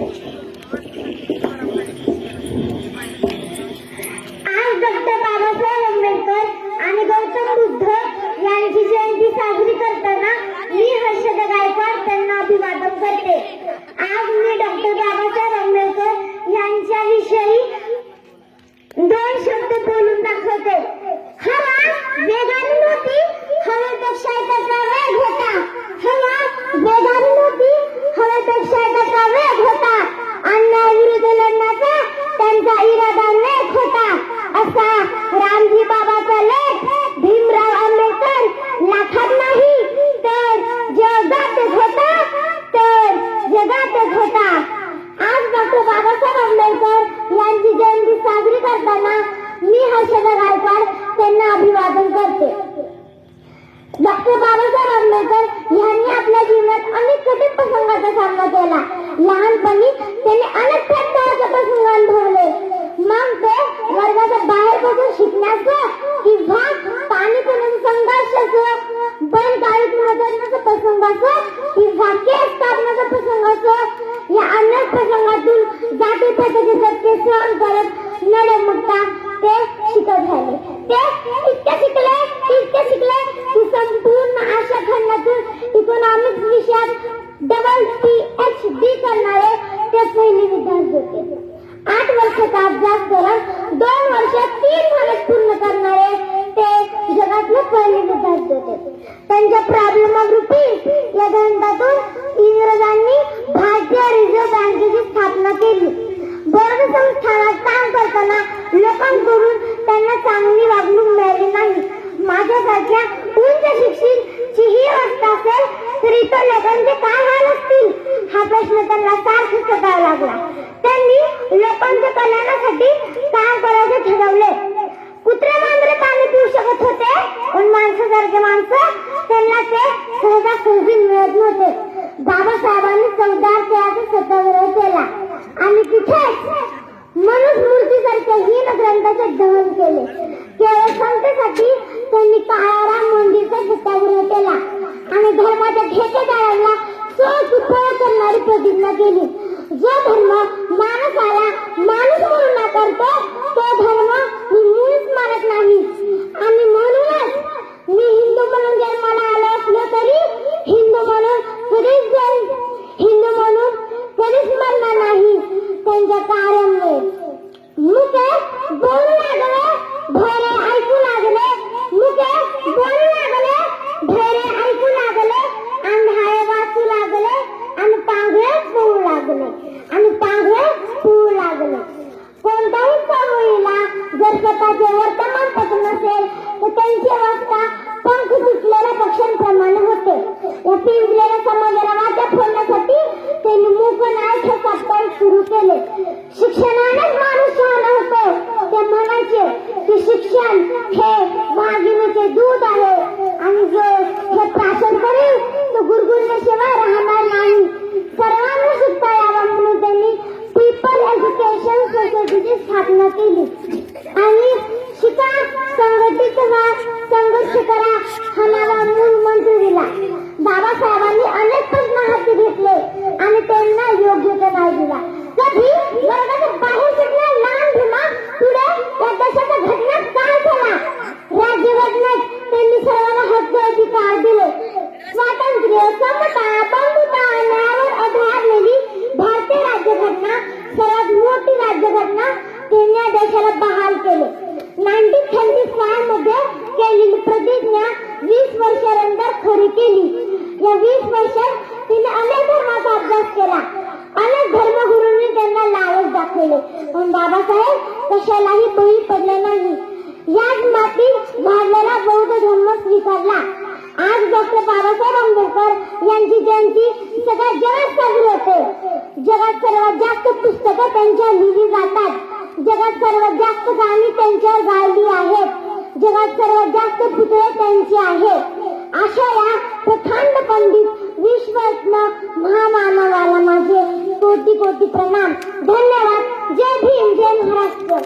होता हवा वेगाने नव्हती हवेपेक्षा त्याचा वेग होता अन्यायाविरुद्ध लढण्याचा त्यांचा इरादा नेक होता असा रामजी बाबाचा लेख भीमराव आंबेडकर लाखात नाही तर जगातच होता तर जगातच होता आज डॉक्टर बाबासाहेब आंबेडकर यांची जयंती साजरी करताना मी हर्षदा गायकवाड साधन करते. डॉक्टर बाबासाहेब आंबेडकर यांनी आपल्या जीवनात अनेक कठीण प्रसंगाचा सामना केला. लहानपणी त्यांनी अनेक प्रकारचे प्रसंग अनुभवले मग ते वर्गाच्या बाहेर बसून शिकण्याचं किंवा पाणी पिण्याचं संघर्षाचं बंद गाडीत मदरण्याचं प्रसंगाचं किंवा केस काढण्याचं प्रसंगाचं या अनेक प्रसंगातून जाती पद्धती सत्य सहन करत न डगमगता ते शिकत झाले ते इतके आठ अभ्यास दोन वर्षात तीन महिन्यात पूर्ण करणारे ते जगातले पहिले विद्यार्थी होते. त्यांच्या प्रॉब्लेम ऑफ रुपीज या ग्रंथातून इंग्रजांनी भारतीय रिझर्व्ह बँकेची स्थापना केली. बोर्ड संस्थानात काम करताना लोकांकडून त्यांना चांगली वागणूक मिळाली नाही. माझ्यासारख्या उंच शिक्षित ही अवस्था असेल तर इतर लोकांचे काय हाल असतील? हा प्रश्न त्यांना सारखं सतावा लागला. त्यांनी लोकांच्या कल्याणासाठी काम करायचे ठरवले. कुत्रे मांजरे पाणी पिऊ शकत होते पण माणसासारखे माणसं त्यांना ते सहजा सहजी मिळत नव्हते. बाबासाहेबांनी चौदा तेराचा सत्याग्रह केला. आणि तिथेच मनुस्मृतीसारख्या हीन ग्रंथाचे दहन केले. केवळ संस्थेसाठी त्यांनी काळाराम मंदिरचा सत्याग्रह ठेकेदारांना ठेकेदारांना स्वसुफळ करणारी प्रतिज्ञा केली जो धर्म माणसाला माणूस म्हणून नाकारतो तो आणि पांघरे पोळू लागले. कोणत्याही चळवळीला जर स्वतःचे वर्तन नसेल तर त्यांची अवस्था पंख तुटलेल्या पक्ष्यांप्रमाणे होते या पिंजलेल्या समाजाला वाटा फोडण्यासाठी त्यांनी मूक नायक हे साप्ताहिक सुरू केले शिक्षणानेच माणूस शहाणा होतो ते म्हणायचे की शिक्षण हे वाघिणीचे दूध आहे आणि जो हे प्राशन करेल तो गुरगुरल्याशिवाय राहणार नाही सर्वांना शिकता यावं म्हणून त्यांनी पीपल एज्युकेशन सोसायटीची स्थापना केली आणि शिका संघटित व्हा संघर्ष करा हा नवा मूळ मंत्र दिला बाबासाहेबांनी अनेक प्रश्न हाती घेतले आणि त्यांना योग्य तो न्याय दिला कधी वर्गाच्या बाहेर सुटला लहान भीमा पुढे या देशाच्या घटनेत काय झाला राज्यघटनेत त्यांनी सर्वांना हक्क अधिकार दिले स्वातंत्र्य समता बंधुता न्यायावर आधारलेली भारतीय राज्यघटना सर्वात मोठी राज्यघटना त्यांनी या देशाला बहाल केले. नाईन्टीन थर्टी फायमध्ये केलेली प्रतिज्ञा वीस वर्षानंतर खरी केली. या वीस वर्षात तिने अनेक धर्माचा अभ्यास केला. अनेक धर्मगुरूंनी त्यांना लावच दाखवले. पण बाबासाहेब कशालाही बळी पडले नाही. याच मातीत भारलेला बौद्ध धर्म स्वीकारला. आज डॉक्टर बाबासाहेब आंबेडकर यांची जयंती सगळ्या जगात साजरी होते जगात सर्वात जास्त पुस्तकं त्यांच्या लिहिली जगात सर्वात जास्त गाणी त्यांच्यावर गायली आहेत. जगात सर्वात जास्त पुतळे त्यांचे आहेत. अशा या प्रथांड पंडित विश्वरत्न महामानवाला माझे कोटी कोटी प्रणाम. धन्यवाद. जय भीम जय महाराष्ट्र.